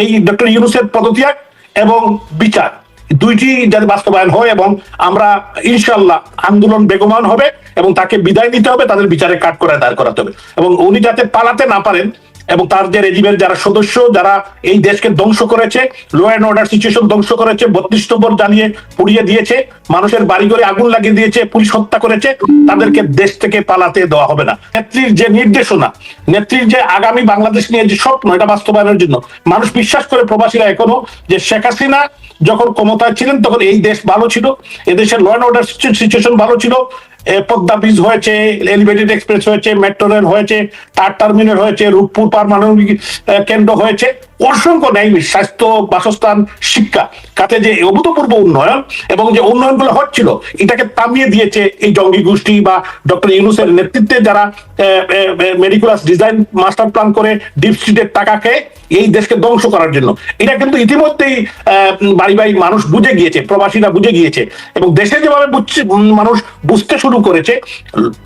এই ডক্টর ইউনুসের পদত্যাগ এবং বিচার। দুইটি যাতে বাস্তবায়ন হয় এবং আমরা ইনশাল্লাহ আন্দোলন বেগমান হবে এবং তাকে বিদায় নিতে হবে, তাদের বিচারে কাট করে দাঁড় করাতে হবে। এবং উনি যাতে পালাতে না পারেন এবং তার যে রেজিমের যারা সদস্য, যারা এই দেশকে ধ্বংস করেছে লো অ্যান্ড অর্ডার সিচুয়েশন ধ্বংস করেছে, বত্রিশ নম্বর জ্বালিয়ে পুড়িয়ে দিয়েছে, মানুষের বাড়ি ঘরে আগুন লাগিয়ে দিয়েছে, পুলিশ হত্যা করেছে, তাদেরকে দেশ থেকে পালাতে দেওয়া হবে না। নেত্রীর যে নির্দেশনা, নেত্রীর যে আগামী বাংলাদেশ নিয়ে যে স্বপ্ন, এটা বাস্তবায়নের জন্য, মানুষ বিশ্বাস করে প্রবাসীরা এখনও যে শেখ হাসিনা যখন ক্ষমতায় ছিলেন, তখন এই দেশ ভালো ছিল, এদেশের ল অ্যান্ড অর্ডার সিচুয়েশন ভালো ছিল পদ্মা ব্রিজ হয়েছে এলিভেটেড এক্সপ্রেস হয়েছে মেট্রো রেল হয়েছে তার টার্মিনাল হয়েছে, রূপপুর পারমাণবিক কেন্দ্র হয়েছে। অসংখ্য ন্যায় স্বাস্থ্য, বাসস্থান, শিক্ষা। কাতে যে অভূতপূর্ব উন্নয়ন এবং যে উন্নয়নগুলো হচ্ছিল, এটাকে থামিয়ে দিয়েছে এই জঙ্গি গোষ্ঠী বা ডক্টর ইউনুসের নেতৃত্বে যারা মেডিকুলাস ডিজাইন মাস্টার প্ল্যান করে ডিপ স্ট্রিটের টাকাকে এই দেশকে ধ্বংস করার জন্য। এটা কিন্তু ইতিমধ্যেই বাড়ি বাড়ি মানুষ বুঝে গিয়েছে, প্রবাসীরা বুঝে গিয়েছে এবং দেশে যেভাবে বুঝছে মানুষ বুঝতে শুরু করেছে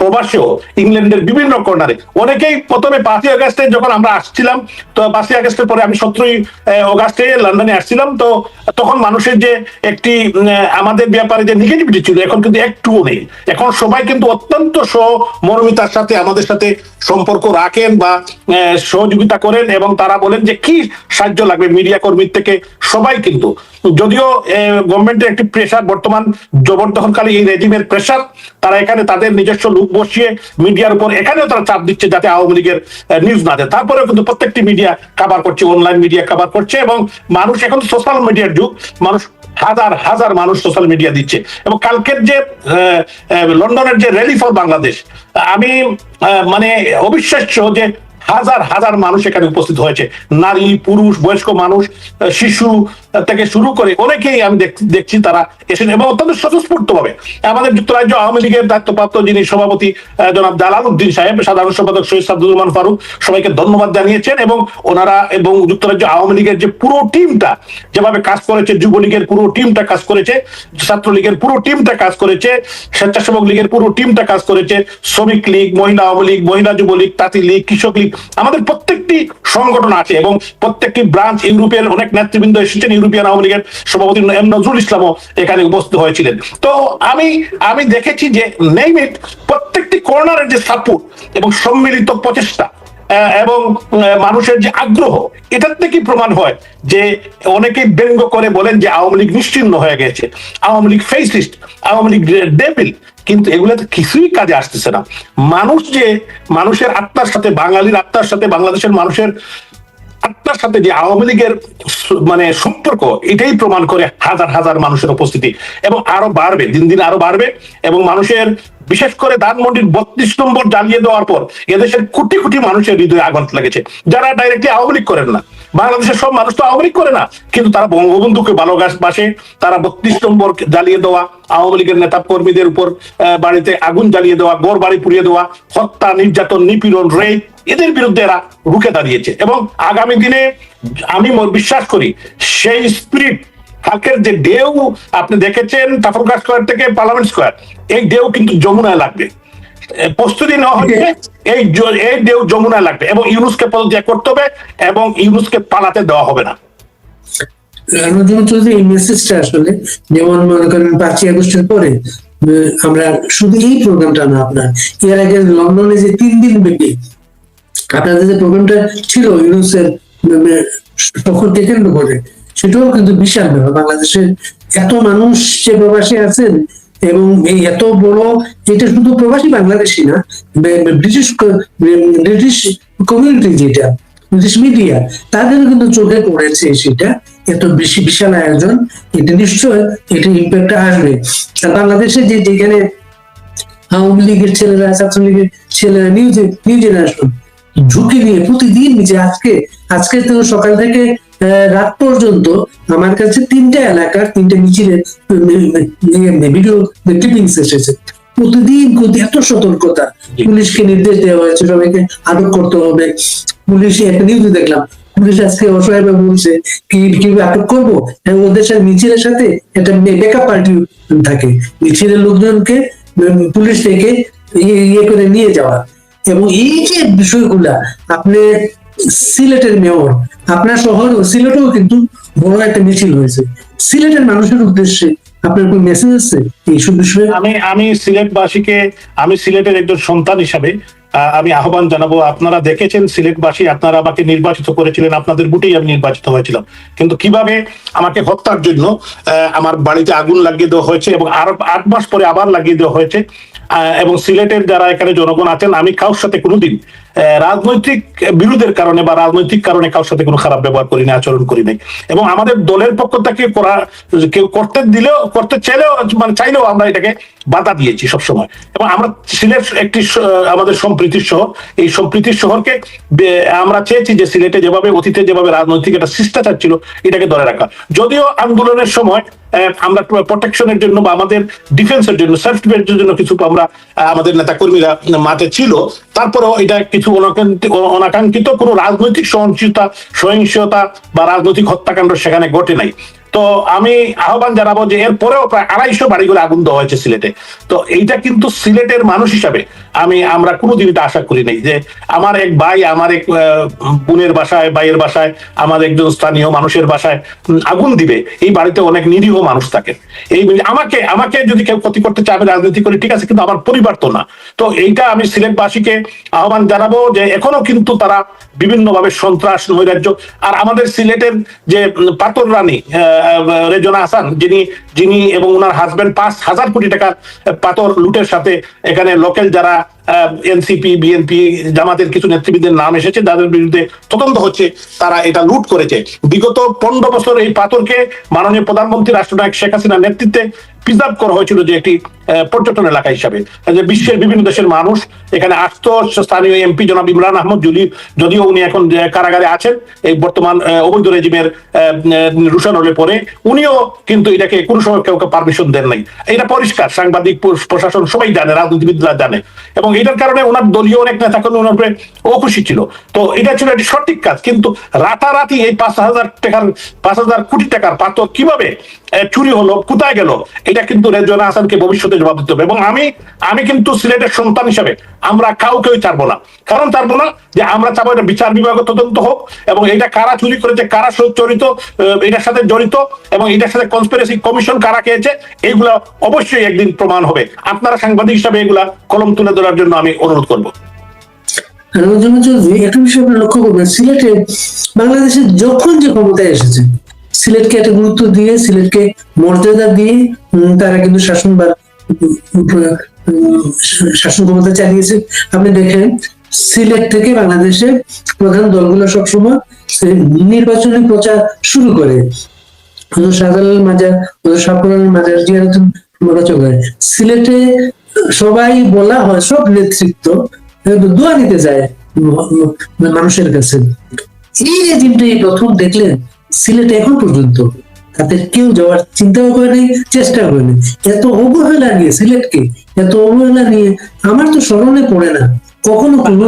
প্রবাসেও ইংল্যান্ডের বিভিন্ন কর্নারে অনেকেই প্রথমে পাঁচই আগস্টে যখন আমরা আসছিলাম, তো পাঁচই আগস্টের পরে আমি সতেরোই অগাস্টে লন্ডনে আসছিলাম, তো তখন মানুষের যে একটি আমাদের ব্যাপারে যে নেগেটিভিটি ছিল, এখন কিন্তু একটুও নেই। এখন সবাই কিন্তু অত্যন্ত সহমর্মিতার সাথে আমাদের সাথে সম্পর্ক রাখেন বা সহযোগিতা করেন এবং তারা বলেন যে কি সাহায্য লাগবে মিডিয়া কর্মীর থেকে সবাই কিন্তু। যদিও গভর্নমেন্টের একটি প্রেশার বর্তমান জবরদখলকারী এই রেজিমের প্রেশার তারা এখানে তাদের নিজস্ব লোক বসিয়ে মিডিয়ার উপর এখানেও তারা চাপ দিচ্ছে যাতে আওয়ামী লীগের নিউজ না দেয়। তারপরেও কিন্তু প্রত্যেকটি মিডিয়া কাভার করছে অনলাইন মিডিয়া কাভার করছে এবং মানুষ এখন সোশ্যাল মিডিয়ার যুগ, মানুষ হাজার হাজার মানুষ সোশ্যাল মিডিয়া দিচ্ছে। এবং কালকের যে লন্ডনের যে র্যালি ফর বাংলাদেশ, আমি মানে অবিশ্বাস্য যে হাজার হাজার মানুষ এখানে উপস্থিত হয়েছে। নারী, পুরুষ, বয়স্ক মানুষ শিশু থেকে শুরু করে অনেকেই আমি দেখ- দেখছি তারা এসেছেন এবং অত্যন্ত স্বতঃস্ফূর্ত ভাবে আমাদের যুক্তরাজ্য আওয়ামী লীগের দায়িত্বপ্রাপ্ত যিনি সভাপতি জনাব জালাল উদ্দিন সাহেব, সাধারণ সম্পাদক সৈয়দ সাদুর রহমান ফারুক সবাইকে ধন্যবাদ জানিয়েছেন এবং ওনারা এবং যুক্তরাজ্য আওয়ামী লীগের যে পুরো টিমটা যেভাবে কাজ করেছে, যুবলীগের পুরো টিমটা কাজ করেছে, ছাত্রলীগের পুরো টিমটা কাজ করেছে, স্বেচ্ছাসেবক লীগের পুরো টিমটা কাজ করেছে, শ্রমিক লীগ, মহিলা আওয়ামী লীগ, মহিলা যুবলীগ তাঁতি লীগ, কৃষক লীগ, আমাদের প্রত্যেকটি সংগঠন আছে এবং প্রত্যেকটি ব্রাঞ্চ ইউরোপের অনেক নেতৃবৃন্দ এসেছেন ইউরোপিয়ান আওয়ামী লীগের সভাপতি এম নজরুল ইসলামও এখানে উপস্থিত হয়েছিলেন। তো আমি আমি দেখেছি যে নেইমিট প্রত্যেকটি কর্নারের যে সাপোর্ট এবং সম্মিলিত প্রচেষ্টা এবং মানুষের যে আগ্রহ, এটার থেকে প্রমাণ হয় যে অনেকেই ব্যঙ্গ করে বলেন যে আওয়ামী লীগ নিশ্চিন্ন হয়ে গেছে। আওয়ামী লীগ ফেসিস্ট আওয়ামী লীগ ডেবিল কিন্তু এগুলো তো কিছুই কাজে আসতেছে না। মানুষ যে, মানুষের আত্মার সাথে, বাঙালির আত্মার সাথে, বাংলাদেশের মানুষের আত্মার সাথে যে আওয়ামী লীগের মানে সম্পর্ক, এটাই প্রমাণ করে হাজার হাজার মানুষের উপস্থিতি। এবং আরও বাড়বে, দিন দিন আরও বাড়বে। এবং মানুষের, বিশেষ করে ধানমন্ডির বত্রিশ নম্বর জ্বালিয়ে দেওয়ার পর এদেশের কোটি কোটি মানুষের হৃদয়ে আঘাত লেগেছে। যারা ডাইরেক্টলি আওয়ামী লীগ করেন না। বাংলাদেশের সব মানুষ তো আওয়ামী লীগ করে না। কিন্তু তারা বঙ্গবন্ধুকে ভালোবাসে তারা বত্রিশ নম্বর জ্বালিয়ে দেওয়া, আওয়ামী লীগের নেতা কর্মীদের উপর বাড়িতে আগুন জ্বালিয়ে দেওয়া গড় বাড়ি পুড়িয়ে দেওয়া, হত্যা, নির্যাতন, নিপীড়ন, রেপ এদের বিরুদ্ধে এরা রুখে দাঁড়িয়েছে। এবং আগামী দিনে আমি বিশ্বাস করি সেই স্পিরিট কালকের যে ঢেউ আপনি দেখেছেন টাফরগাঁ স্কোয়ার থেকে পার্লামেন্ট স্কোয়ার এই ঢেউ কিন্তু যমুনায় লাগবে। প্রস্তুতি নেওয়া হচ্ছে এই এই ঢেউ যমুনায় লাগবে এবং ইউনুসকে পদত্যাগ করতে হবে এবং ইউনুসকে পালাতে দেওয়া হবে না। এই মেসেজটা আসলে যেমন মনে করেন পাঁচই আগস্টের পরে আমরা শুধু এই প্রোগ্রামটা না আপনার এর আগে লন্ডনে যে তিন দিন ব্যাপী আপনাদের যে প্রোগ্রামটা ছিল, ইউনুসের সফরকে কেন্দ্র করে, সেটাও কিন্তু বিশাল ব্যাপার। বাংলাদেশের এত মানুষ যে প্রবাসী আছেন, এবং এই এত বড়, এটা শুধু প্রবাসী বাংলাদেশি না ব্রিটিশ ব্রিটিশ কমিউনিটি যেটা, ব্রিটিশ মিডিয়া তাদের কিন্তু চোখে পড়েছে সেটা, এত বেশি বিশাল আয়োজন, এটা নিশ্চয়, এটা ইম্প্যাক্ট আসবে। বাংলাদেশে যে, যেখানে আওয়ামী লীগের ছেলেরা, ছাত্রলীগের ছেলেরা নিউ নিউ জেনারেশন ঝুঁকি নিয়ে প্রতিদিন যে আজকে আজকে তো সকাল থেকে রাত পর্যন্ত আমার কাছে তিনটা এলাকার, তিনটা মিছিলের ক্লিপিংস এসেছে। প্রতিদিন এত সতর্কতা। পুলিশকে নির্দেশ দেওয়া হয়েছে, সবাইকে আটক করতে হবে। পুলিশ একটা নিউজ দেখলাম, পুলিশ আজকে অসহায়ভাবে বলছে, কি কীভাবে আটক করব? ওদের সাথে মিছিলের সাথে একটা বেকআপ পার্টি থাকে। মিছিলের লোকজনকে পুলিশ থেকে ইয়ে ইয়ে করে নিয়ে যাওয়া। এবং এই যে বিষয়গুলা আপনি সিলেটের মেয়র, আপনার শহর, সিলেটেও কিন্তু বড় একটা মিছিল হয়েছে। সিলেটের মানুষের উদ্দেশ্যে আপনার কোন মেসেজ আছে এইসব বিষয়ে? আমি আমি সিলেটবাসীকে, আমি সিলেটের একজন সন্তান হিসাবে আমি আহ্বান জানাব, আপনারা দেখেছেন সিলেটবাসী, আপনারা আমাকে নির্বাচিত করেছিলেন, আপনাদের বুটেই আমি নির্বাচিত হয়েছিলাম। কিন্তু কীভাবে আমাকে হত্যার জন্য আমার বাড়িতে আগুন লাগিয়ে দেওয়া হয়েছে এবং আর আট মাস পরে আবার লাগিয়ে দেওয়া হয়েছে এবং সিলেটের যারা এখানে জনগণ আছেন, আমি কারোর সাথে কোনোদিন রাজনৈতিক বিরোধের কারণে বা রাজনৈতিক কারণে কারোর সাথে কোনো খারাপ ব্যবহার করি না আচরণ করি নাই। এবং আমাদের দলের পক্ষ থেকে করা, কেউ করতে দিলেও, করতে চাইলেও মানে চাইলেও আমরা এটাকে বাধা দিয়েছি সবসময়। এবং আমরা সিলেট একটি আমাদের সম্প্রীতির শহর। এই সম্প্রীতির শহরকে আমরা চেয়েছি যে সিলেটে যেভাবে, অতীতে যেভাবে রাজনৈতিক একটা শিষ্টাচার ছিল, এটাকে ধরে রাখা। যদিও আন্দোলনের সময় আমরা প্রোটেকশনের জন্য বা আমাদের ডিফেন্সের জন্য সেলফ ডিফেন্সের জন্য কিছু আমরা আমাদের নেতা কর্মীরা মাঠে ছিল তারপরেও এটা কিছু অনাকাঙ্ক্ষিত কোনো রাজনৈতিক সহিংসতা সহিংসতা বা রাজনৈতিক হত্যাকাণ্ড সেখানে ঘটে নাই। তো আমি আহ্বান জানাব যে এর পরেও প্রায় আড়াইশো বাড়িগুলো আগুন দেওয়া হয়েছে সিলেটে। তো এইটা কিন্তু সিলেটের মানুষ হিসাবে আমি, আমরা কোনোদিন এটা আশা করি নাই যে আমার এক ভাই, আমার এক বোনের বাসায়, ভাইয়ের বাসায়, আমার একজন স্থানীয় মানুষের বাসায় আগুন দিবে। এই বাড়িতে অনেক নিরীহ মানুষ থাকে। এই আমাকে আমাকে যদি কেউ ক্ষতি করতে চায়, আমি রাজনীতি করি, ঠিক আছে, কিন্তু আমার পরিবার তো না। তো এইটা আমি সিলেটবাসীকে আহ্বান জানাব যে এখনও কিন্তু তারা বিভিন্নভাবে সন্ত্রাস, নৈরাজ্য, আর আমাদের সিলেটের যে পাতর রানী রেজনা হাসান, যিনি যিনি এবং ওনার হাজব্যান্ড পাঁচ হাজার কোটি টাকার পাথর লুটের সাথে এখানে লোকাল যারা এনসিপি বিএনপি জামাতের কিছু নেতৃবৃন্দের নাম এসেছে, যাদের বিরুদ্ধে তদন্ত হচ্ছে, তারা এটা লুট করেছে। বিগত পনেরো বছর এই পাথরকে মাননীয় প্রধানমন্ত্রী রাষ্ট্রনায়ক শেখ হাসিনার নেতৃত্বে প্রিজার্ভ করা হয়েছিল যে একটি পর্যটন এলাকা হিসাবে। বিশ্বের বিভিন্ন দেশের মানুষ, এখানে আসতো স্থানীয় এমপি জনাব ইমরান আহমদ জুলি, যদিও উনি এখন কারাগারে আছেন, এই বর্তমান অবৈধ রেজিমের রুশান হলে পরে উনিও কিন্তু এটাকে কোনো সময় কেউ পারমিশন দেন নাই। এটা পরিষ্কার, সাংবাদিক প্রশাসন সবাই জানে, রাজনীতিবিদরা জানে। এবং এটার কারণে ওনার দলীয় অনেক নেতা কর্মী ওনার উপরে অখুশি ছিল। তো এটা ছিল একটি সঠিক কাজ, কিন্তু রাতারাতি এই পাঁচ হাজার টাকার, পাঁচ হাজার কোটি টাকার পাত্র কীভাবে চুরি হলো, কোথায় গেল, এটা কিন্তু রেজওয়ানা হাসানকে ভবিষ্যতে জবাব দিতে হবে এবং আমি আমি কিন্তু সিলেটের সন্তান হিসাবে আমরা কাউকেই চারবো না। কারণ চারবো না যে আমরা চাবো এটা বিচার বিভাগের তদন্ত হোক এবং এটা কারা চুরি করেছে, কারা জড়িত এটার সাথে জড়িত এবং এটার সাথে কনস্পিরেসি কমিশন কারা খেয়েছে, এইগুলা অবশ্যই একদিন প্রমাণ হবে। আপনারা সাংবাদিক হিসাবে এগুলা কলম তুলে ধরার জন্য আমি অনুরোধ করব। একটা বিষয় আপনি লক্ষ্য করবেন, সিলেটে বাংলাদেশে যখন যে ক্ষমতায় এসেছে, সিলেটকে একটা গুরুত্ব দিয়ে, সিলেটকে মর্যাদা দিয়ে তারা কিন্তু শাসনবার শাসন ক্ষমতা চালিয়েছে। আপনি দেখেন, সিলেট থেকে বাংলাদেশে প্রধান দলগুলো সবসময় নির্বাচনী প্রচার শুরু করে। শাহজালাল মাজার হজরত মাজার জিয়ারতুল নির্বাচন করে সিলেটে সবাই বলা হয়, সব নেতৃত্ব দোয়া দিতে যায় মানুষের কাছে। এই রেজিমটা এই প্রথম দেখলেন, সিলেটে এখন পর্যন্ত। তাদের কেউ যাওয়ার চিন্তাও করেনি চেষ্টা করেনি এত অবহেলা নিয়ে সিলেটকে এত অবহেলা নিয়ে আমার তো স্মরণে পড়ে না। কখনো কোনো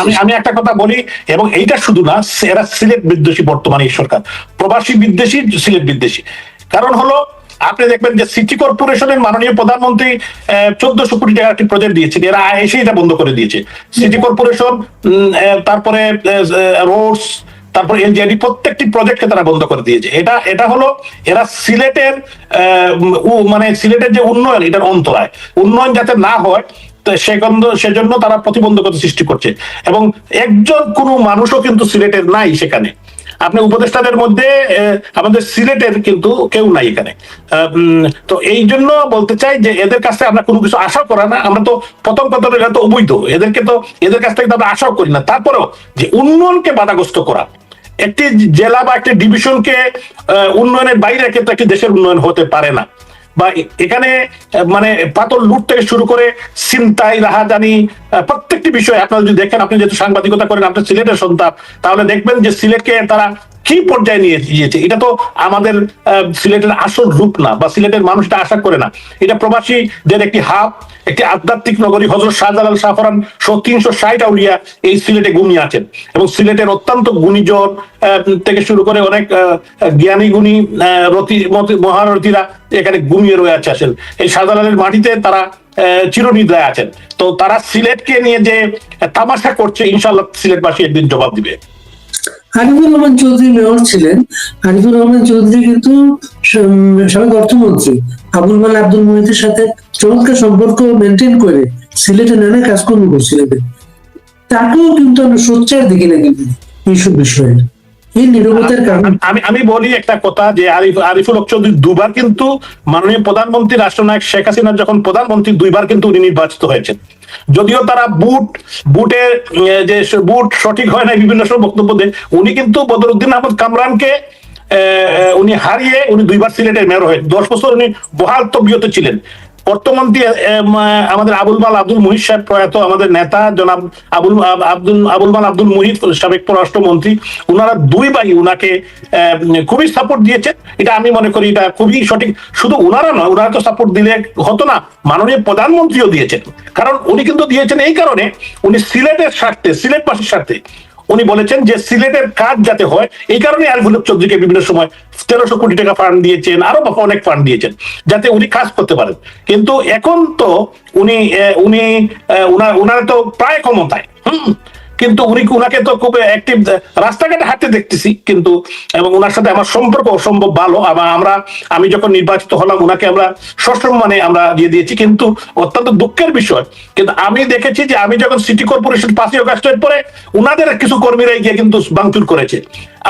আমি আমি একটা কথা বলি এবং এইটা শুধু না এরা সিলেট বিদ্বেষী বর্তমানে এই সরকার। প্রবাসী বিদ্বেষী সিলেট বিদ্বেষী। কারণ হলো আপনি দেখবেন যে সিটি কর্পোরেশনের মাননীয় প্রধানমন্ত্রী চোদ্দশো কোটি টাকার একটি প্রজেক্ট দিয়েছেন। এরা এসে এটা বন্ধ করে দিয়েছে। সিটি কর্পোরেশন তারপরে রোডস তারপর এলজিআইডি প্রত্যেকটি প্রজেক্টকে তারা বন্ধ করে দিয়েছে। এটা এটা হলো এরা সিলেটের মানে সিলেটের যে উন্নয়ন, এটার অন্তরায়। উন্নয়ন যাতে না হয় সেজন্য তারা প্রতিবন্ধকতা সৃষ্টি করছে। এবং একজন কোনো মানুষও কিন্তু সিলেটের নাই সেখানে। আপনি উপদেষ্টাদের মধ্যে আমাদের সিলেটের কিন্তু কেউ নাই এখানে। তো এই জন্য বলতে চাই যে এদের কাছ থেকে আমরা কোনো কিছু আশা করা না। আমরা তো প্রথম কথা এরা তো অবৈধ। এদেরকে তো, এদের কাছ থেকে আমরা আশাও করি না। তারপরেও যে উন্নয়নকে বাধাগ্রস্ত করা একটি জেলা বা একটি ডিভিশনকে উন্নয়নের বাইরে রেখে তো একটি দেশের উন্নয়ন হতে পারে না। বা এখানে মানে পাতল লুট থেকে শুরু করে চিন্তাই রাহাজানি প্রত্যেকটি বিষয় আপনারা যদি দেখেন, আপনি যেহেতু সাংবাদিকতা করেন, আপনি সিলেটের সন্তান, তাহলে দেখবেন যে সিলেটকে তারা কি পর্যায়ে নিয়ে গিয়েছে। এটা তো আমাদের সিলেটের আসল রূপ না, বা সিলেটের মানুষটা আশা করে না। এটা প্রবাসীদের একটি হাব একটি আধ্যাত্মিক নগরী হজরত শাহজালাল শাহফরান সহ তিনশো ষাট আউলিয়া এই সিলেটে ঘুমিয়ে আছেন এবং সিলেটের অত্যন্ত গুণীজন থেকে শুরু করে অনেক জ্ঞানী গুণী রতি মহারথীরা এখানে ঘুমিয়ে রয়ে আছে আসেন। এই শাহজালালের মাটিতে তারা চিরনিদ্রায় আছেন। তো তারা সিলেটকে নিয়ে যে তামাশা করছে ইনশাল্লাহ সিলেটবাসী একদিন জবাব দিবে। আরিফুর রহমান চৌধুরী মেয়র ছিলেন। আরিফুর রহমান চৌধুরী কিন্তু সাবেক অর্থমন্ত্রী। আবুল মাল আব্দুল মুহিতের সাথে চমৎকার সম্পর্ক মেনটেন করে সিলেটে নানা কাজকর্ম করছিলেন তাকেও কিন্তু আমরা সোচ্চার দেখি না কিন্তু এইসব বিষয়ে। এই নিরবতার কারণে আমি আমি বলি একটা কথা যে আরিফ আরিফুল হক চৌধুরী দুবার কিন্তু মাননীয় প্রধানমন্ত্রী রাষ্ট্রনায়ক শেখ হাসিনা যখন প্রধানমন্ত্রী দুইবার কিন্তু উনি নির্বাচিত হয়েছেন। যদিও তারা বুট বুটের যে বুট সঠিক হয় না বিভিন্ন সব বক্তব্য দেন উনি কিন্তু বদরুদ্দিন আহমদ কামরানকে উনি হারিয়ে উনি দুইবার সিলেটের মেয়র হয়ে দশ বছর উনি বহাল তবিয়তে ছিলেন। অর্থমন্ত্রী আমাদের আবুল মাল আব্দুল সাহেব প্রয়াত আমাদের নেতা জনাব আবুল আব্দুল আবুল মাল আব্দুল সাবেক পররাষ্ট্রমন্ত্রী উনারা দুই ভাই আহ, খুবই সাপোর্ট দিয়েছে এটা আমি মনে করি এটা খুবই সঠিক। শুধু উনারা নয় উনারা তো সাপোর্ট দিলে হতো না মাননীয় প্রধানমন্ত্রীও দিয়েছেন। কারণ উনি কিন্তু দিয়েছেন এই কারণে উনি সিলেটের স্বার্থে সিলেটবাসীর স্বার্থে। উনি বলেছেন যে সিলেটের কাজ যাতে হয়, এই কারণে আরিফুল হক চৌধুরীকে বিভিন্ন সময় তেরোশো কোটি টাকা ফান্ড দিয়েছেন, আরও অনেক ফান্ড দিয়েছেন, যাতে উনি কাজ করতে পারেন। কিন্তু এখন তো উনি উনি উনার তো প্রায় ক্ষমতায়। হুম কিন্তু উনি উনাকে তো খুব অ্যাক্টিভ রাস্তাঘাটে হাঁটতে দেখতেছি, কিন্তু, এবং ওনার সাথে আমার সম্পর্ক অসম্ভব ভালো, আবার আমরা, আমি যখন নির্বাচিত হলাম, উনাকে আমরা সসম্মানে আমরা দিয়ে দিয়েছি, কিন্তু অত্যন্ত দুঃখের বিষয়। কিন্তু আমি দেখেছি যে আমি যখন সিটি কর্পোরেশন পাঁচই অগাস্টের পরে, উনাদের কিছু কর্মীরা গিয়ে কিন্তু ভাঙচুর করেছে।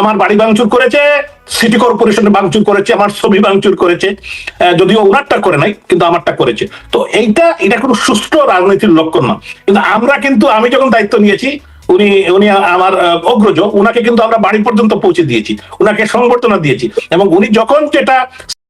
আমার বাড়ি ভাঙচুর করেছে সিটি কর্পোরেশনে ভাঙচুর করেছে, আমার ছবি ভাঙচুর করেছে যদিও ওনারটা করে নাই, কিন্তু আমারটা করেছে। তো এইটা, এটা কোনো সুষ্ঠু রাজনীতির লক্ষণ না। কিন্তু আমরা কিন্তু, আমি যখন দায়িত্ব নিয়েছি, উনি উনি আমার অগ্রজ, উনাকে কিন্তু আমরা বাড়ি পর্যন্ত পৌঁছে দিয়েছি, উনাকে সংবর্ধনা দিয়েছি। এবং উনি যখন যেটা